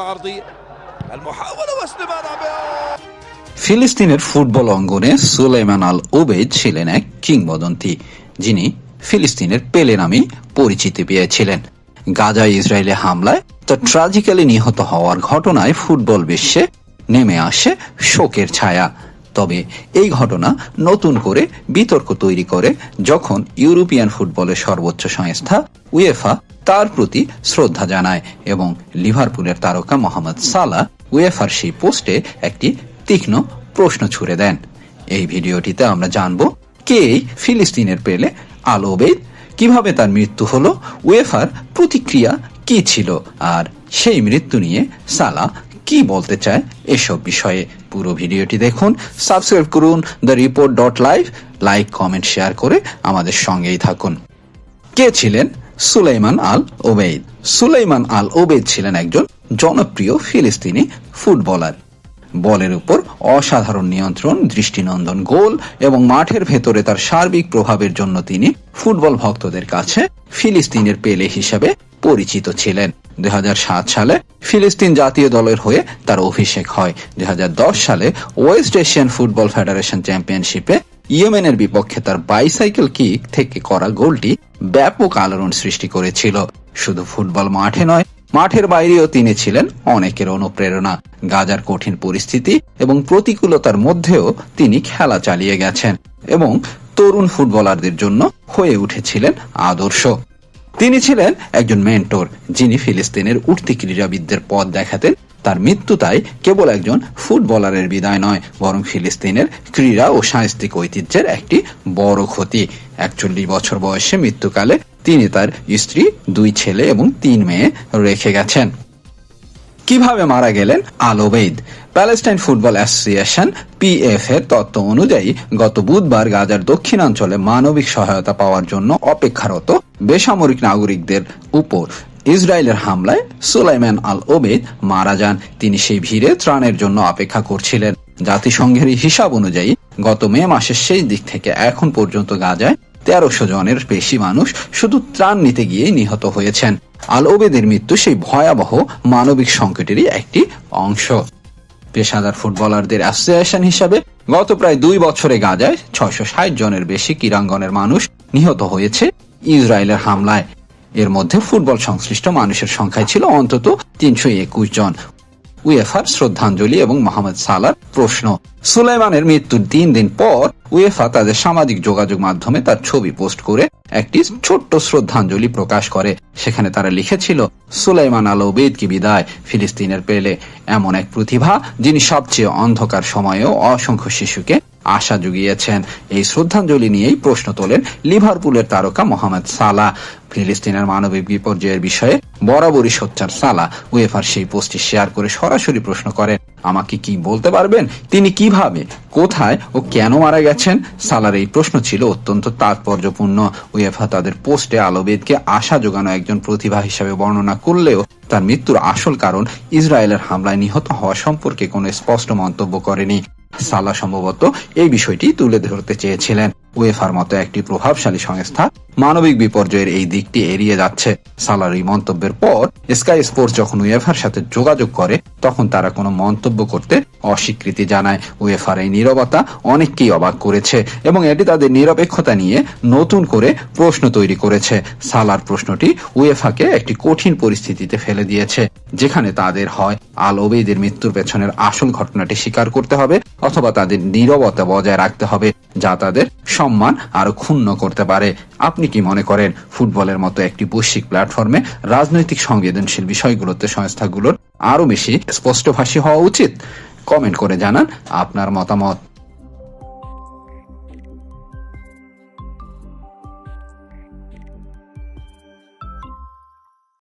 العرضية المحاولة واستلام رابعة ফিলিস্তিনের ফুটবল অঙ্গনে সুলাইমান আল ওবেদ ছিলেন এক কিংবদন্তি যিনি ফিলিস্তিনের পেলে নামেই পরিচিতি পেয়েছিলেন গাজায় ইসরায়েলি হামলায় তার ট্রাজিক্যালি নিহত হওয়ার ঘটনায় ফুটবল বিশ্বে নেমে আসে শোকের ছায়া তবে এই ঘটনা নতুন করে বিতর্ক তৈরি করে যখন ইউরোপিয়ান ফুটবলের সর্বোচ্চ সংস্থা উয়েফা তার প্রতি শ্রদ্ধা জানায় এবং লিভারপুলের তারকা মোহাম্মদ সালা উয়েফার সেই পোস্টে একটি তীক্ষ্ণ প্রশ্ন ছুড়ে দেন। এই ভিডিওটিতে আমরা জানব, কে ফিলিস্তিনের পেলে আল ওবেদ কীভাবে তার মৃত্যু হলো? উয়েফার প্রতিক্রিয়া কি ছিল? আর সেই মৃত্যু নিয়ে সালা কি বলতে চায় এসব বিষয়ে? পুরো ভিডিওটি দেখুন, সাবস্ক্রাইব করুন, the report dot live, like, comment, share করে আমাদের সঙ্গেই থাকুন। কে ছিলেন Suleiman Al Obeid Suleiman Al Obeid ছিলেন একজন জনপ্রিয় ফিলিস্তিনি ফুটবলার। বলের উপর অসাধারণ নিয়ন্ত্রণ, দৃষ্টিনন্দন গোল এবং মাঠের ভেতরে তার সার্বিক প্রভাবের জন্য তিনি ফুটবল ভক্তদের কাছে ফিলিস্তিনের পেলে হিসেবে পরিচিত ছিলেন। দুই হাজার সাত সালে ফিলিস্তিন জাতীয় দলের হয়ে তার অভিষেক হয়। দুই হাজার দশ সালে ওয়েস্ট এশিয়ান ফুটবল ফেডারেশন চ্যাম্পিয়নশিপে ইয়েমেনের বিপক্ষে তার বাইসাইকেল কিক থেকে করা গোলটি ব্যাপক আলোড়ন সৃষ্টি করেছিল। শুধু ফুটবল মাঠে নয়, মাঠের বাইরেও তিনি ছিলেন অনেকের অনুপ্রেরণা। গাজার কঠিন পরিস্থিতি এবং প্রতিকূলতার মধ্যেও তিনি খেলা চালিয়ে গেছেন এবং তরুণ ফুটবলারদের জন্য হয়ে উঠেছিলেন আদর্শ। তিনি ছিলেন একজন মেন্টর যিনি ফিলিস্তিনের উঠতি ক্রীড়াবিদদের পথ দেখাতেন তার মৃত্যু তাই কেবল একজন ফুটবলারের বিদায় নয়, বরং ফিলিস্তিনের ক্রীড়া ও সাংস্কৃতিক ঐতিহ্যের একটি বড় ক্ষতি। একচল্লিশ বছর বয়সে মৃত্যুকালে তিনি তার স্ত্রী, দুই ছেলে এবং তিন মেয়ে রেখে গেছেন। কীভাবে মারা গেলেন? আলোবেদ প্যালেস্টাইন ফুটবল অ্যাসোসিয়েশন পিএফ এর তত্ত্ব অনুযায়ী, গত বুধবার গাজার দক্ষিণাঞ্চলে মানবিক সহায়তা পাওয়ার জন্য অপেক্ষারত বেসামরিক নাগরিকদের উপর ইসরায়েলের হামলায় সুলাইমান আল ওবেদ মারা যান। তিনি সেই ভিড়ে ত্রাণের জন্য অপেক্ষা করছিলেন। জাতিসংঘের হিসাব অনুযায়ী গত মে মাসের শেষ দিক থেকে এখন পর্যন্ত গাজায় তেরোশো জনের বেশি মানুষ শুধু ত্রাণ নিতে গিয়ে নিহত হয়েছেন। আল ওবেদের মৃত্যু সেই ভয়াবহ মানবিক সংকটেরই একটি অংশ। পেশাদার ফুটবলারদের অ্যাসোসিয়েশন হিসাবে গত প্রায় দুই বছরে গাজায় ছয়শো ষাট জনের বেশি ক্রীড়াঙ্গনের মানুষ নিহত হয়েছে ইসরায়েলের হামলায়। এর মধ্যে ফুটবল সংশ্লিষ্ট মানুষের সংখ্যায় ছিল অন্তত তিনশো একুশ জন। উয়েফার শ্রদ্ধাঞ্জলি এবং মোহাম্মদ সালার প্রশ্ন। সুলাইমানের মৃত্যুর তিন দিন পর উয়েফা তাদের সামাজিক যোগাযোগ মাধ্যমে তার ছবি পোস্ট করে একটি ছোট্ট শ্রদ্ধাঞ্জলি প্রকাশ করে। সেখানে তারা লিখেছিল, সুলাইমান আল ওবেদকে বিদায়? ফিলিস্তিনের পেলে এমন এক প্রতিভা, যিনি সবচেয়ে অন্ধকার সময়েও অসংখ্য শিশুকে আশা জুগিয়েছেন। এই শ্রদ্ধাঞ্জলি নিয়েই প্রশ্ন তোলেন লিভারপুলের তারকা মোহাম্মদ সালা ফিলিস্তিনের মানবিক বিপর্যয়ের বিষয়ে বরাবরই সোচ্চার সালা উয়েফার সেই পোস্টটি শেয়ার করে সরাসরি প্রশ্ন করেন, আমাকে কি বলতে পারবেন? তিনি কীভাবে, কোথায় ও কেন মারা গেছেন? সালার এই প্রশ্ন ছিল অত্যন্ত তাৎপর্যপূর্ণ। উয়েফা তাদের পোস্টে আলোবেদকে আশা যোগানো একজন প্রতিভা হিসাবে বর্ণনা করলেও তার মৃত্যুর আসল কারণ ইসরায়েলের হামলায় নিহত হওয়া সম্পর্কে কোনো স্পষ্ট মন্তব্য করেনি। সালা সম্ভবত এই বিষয়টি তুলে ধরতে চেয়েছিলেন। উয়েফার মতো একটি প্রভাবশালী সংস্থা মানবিক বিপর্যয়ের এই দিকটি এড়িয়ে যাচ্ছে। সালার এই মন্তব্যের পর স্কাই স্পোর্টস যখন উয়েফার সাথে যোগাযোগ করে, তখন তারা কোনো মন্তব্য করতে অস্বীকৃতি জানায়। উয়েফার এই নীরবতা অনেককেই অবাক করেছে এবং এটি তাদের নিরপেক্ষতা নিয়ে নতুন করে প্রশ্ন তৈরি করেছে। সালার প্রশ্নটি উয়েফাকে একটি কঠিন পরিস্থিতিতে ফেলে দিয়েছে, যেখানে তাদের হয়, আল ওবেদের মৃত্যুর পেছনের আসল ঘটনাটি স্বীকার করতে হবে অথবা তাদের নীরবতা বজায় রাখতে হবে, যা তাদের সম্মান আরও ক্ষুণ্ণ করতে পারে। আপনি কি মনে করেন ফুটবলের মতো একটি বৈশ্বিক প্ল্যাটফর্মে রাজনৈতিক সংবেদনশীল বিষয়গুলোতে সংস্থাগুলোর আরও বেশি স্পষ্টভাষী হওয়া উচিত? কমেন্ট করে জানান আপনার মতামত।